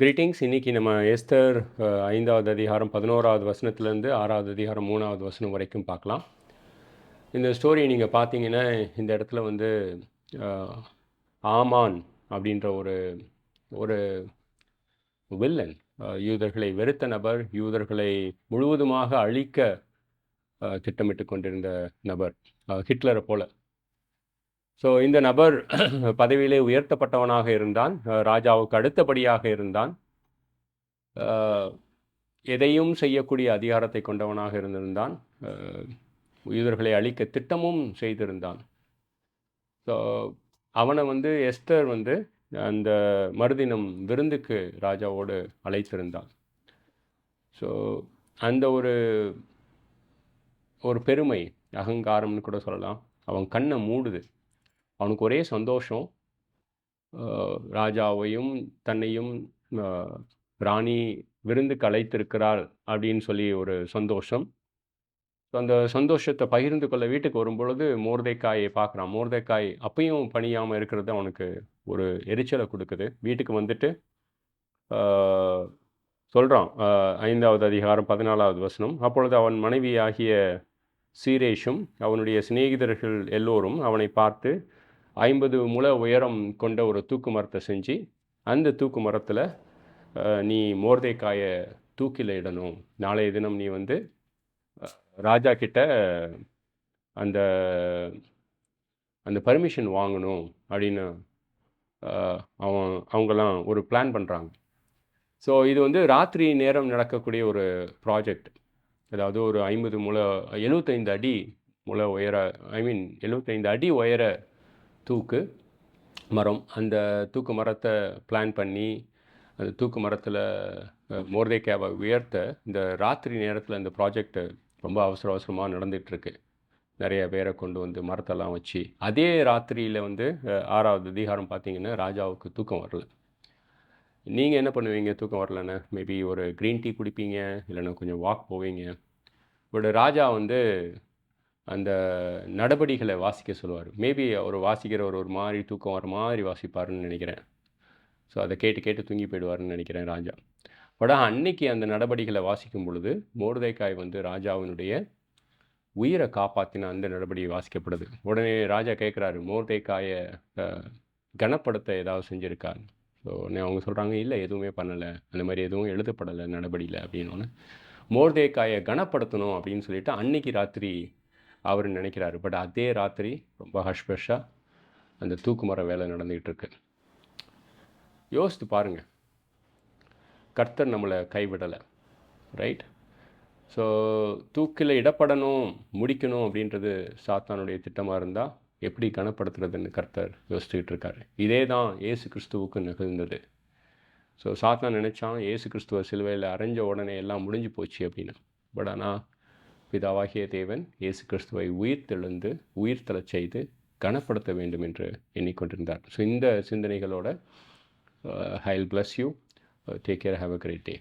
Greetings இன்னைக்கு நம்ம Esther ஐந்தாவது அதிகாரம் பதினோராவது வசனத்துலேருந்து ஆறாவது அதிகாரம் மூணாவது வசனம் வரைக்கும் பார்க்கலாம். இந்த ஸ்டோரி நீங்கள் பார்த்தீங்கன்னா இந்த இடத்துல வந்து ஆமான் அப்படின்ற ஒரு ஒரு வில்லன் யூதர்களை வெறுத்த நபர் யூதர்களை முழுவதுமாக அழிக்க திட்டமிட்டு கொண்டிருந்த நபர் ஹிட்லரை போல. ஸோ இந்த நபர் பதவியிலே உயர்த்தப்பட்டவனாக இருந்தான். ராஜாவுக்கு அடுத்தபடியாக இருந்தான். எதையும் செய்யக்கூடிய அதிகாரத்தை கொண்டவனாக இருந்திருந்தான். அஹ், யூதர்களை அழிக்க திட்டமும் செய்திருந்தான். ஸோ அவனை வந்து எஸ்தர் வந்து அந்த மறுதினம் விருந்துக்கு ராஜாவோடு அழைத்திருந்தான். ஸோ அந்த ஒரு ஒரு பெருமை அகங்காரம்னு கூட சொல்லலாம். அவன் கண்ணை மூடுது. அவனுக்கு ஒரே சந்தோஷம். ராஜாவையும் தன்னையும் ராணி விருந்து கலைத்திருக்கிறாள் அப்படின்னு சொல்லி ஒரு சந்தோஷம். ஸோ அந்த சந்தோஷத்தை பகிர்ந்து கொள்ள வீட்டுக்கு வரும்பொழுது மோர்தேக்காயை பார்க்குறான். மோர்தேக்காய் அப்பையும் பணியாமல் இருக்கிறது அவனுக்கு ஒரு எரிச்சலை கொடுக்குது. வீட்டுக்கு வந்துட்டு சொல்கிறான் ஐந்தாவது அதிகாரம் பதினாலாவது வசனம். அப்பொழுது அவன் மனைவியாகிய சீரேஷும் அவனுடைய சிநேகிதர்கள் எல்லோரும் அவனை பார்த்து ஐம்பது முழ உயரம் கொண்ட ஒரு தூக்கு மரத்தை செஞ்சு அந்த தூக்கு மரத்தில் நீ மோர்தேக்காயை தூக்கில இடணும். நாளைய தினம் நீ வந்து ராஜா கிட்ட அந்த அந்த பர்மிஷன் வாங்கணும் அப்படின்னு அவன் அவங்கெல்லாம் ஒரு பிளான் பண்ணுறாங்க ஸோ இது வந்து ராத்திரி நேரம் நடக்கக்கூடிய ஒரு ப்ராஜெக்ட் அதாவது ஒரு ஐம்பது முழ எழுபத்தைந்து அடி முளை உயர ஐ மீன் எழுபத்தைந்து அடி உயர தூக்கு மரம். அந்த தூக்கு மரத்தை பிளான் பண்ணி அந்த தூக்கு மரத்தில் மோர்தேக்காவை உயர்த்த இந்த ராத்திரி நேரத்தில் இந்த ப்ராஜெக்ட் ரொம்ப அவசர அவசரமாக நடந்துகிட்ருக்கு. நிறைய பேரை கொண்டு வந்து மரத்தெல்லாம் வச்சு அதே ராத்திரியில் வந்து ஆறாவது அதிகாரம் பார்த்தீங்கன்னா ராஜாவுக்கு தூக்கம் வரல. நீங்கள் என்ன பண்ணுவீங்க? தூக்கம் வரலன்னு மேபி ஒரு க்ரீன் டீ குடிப்பீங்க இல்லைன்னா கொஞ்சம் வாக் போவீங்க. பட் ராஜா வந்து அந்த நடபடிகளை வாசிக்க சொல்லுவார். மேபி அவர் வாசிக்கிறவர் ஒரு மாதிரி தூக்கம் வர மாதிரி வாசிப்பாருன்னு நினைக்கிறேன். ஸோ அதை கேட்டு கேட்டு தூங்கி போயிடுவாருன்னு நினைக்கிறேன் ராஜா. பட் அன்னைக்கு அந்த நடபடிகளை வாசிக்கும் பொழுது மோர்தேக்காய் வந்து ராஜாவினுடைய உயிரை காப்பாற்றின அந்த நடபடி வாசிக்கப்படுது. உடனே ராஜா கேட்குறாரு மோர்தேக்காயை கனப்படுத்த ஏதாவது செஞ்சுருக்காரு ஸோ அவங்க சொல்கிறாங்க இல்லை எதுவுமே பண்ணலை. அந்த மாதிரி எதுவும் எழுதப்படலை நடபடியில். அப்படின்னு மோர்தேக்காயை கனப்படுத்தணும் அப்படின்னு சொல்லிட்டு அன்னைக்கு ராத்திரி அவர் நினைக்கிறாரு. பட் அதே ராத்திரி ரொம்ப ஹஷ்பஷாக அந்த தூக்குமர வேலை நடந்துக்கிட்டு இருக்கு யோசித்து பாருங்கள் கர்த்தர் நம்மளை கைவிடலை. ரைட் ஸோ தூக்கில் இடப்படணும் முடிக்கணும் அப்படின்றது சாத்தானுடைய திட்டமாக இருந்தால் எப்படி கனப்படுத்துறதுன்னு கர்த்தர் யோசிச்சுக்கிட்டு இருக்காரு. இதே தான் ஏசு கிறிஸ்துவுக்கு நிகழ்ந்தது. ஸோ சாத்தான் நினச்சான் ஏசு கிறிஸ்துவ சிலுவையில் அரைஞ்ச உடனே எல்லாம் முடிஞ்சு போச்சு அப்படின்னு. பட் ஆனால் பிதாவாகிய தேவன் இயேசு கிறிஸ்துவை உயிர் தெழுந்து உயிர் செய்து கனப்படுத்த வேண்டும் என்று எண்ணிக்கொண்டிருந்தார். ஸோ இந்த சிந்தனைகளோட uh, I will bless you take care have a great day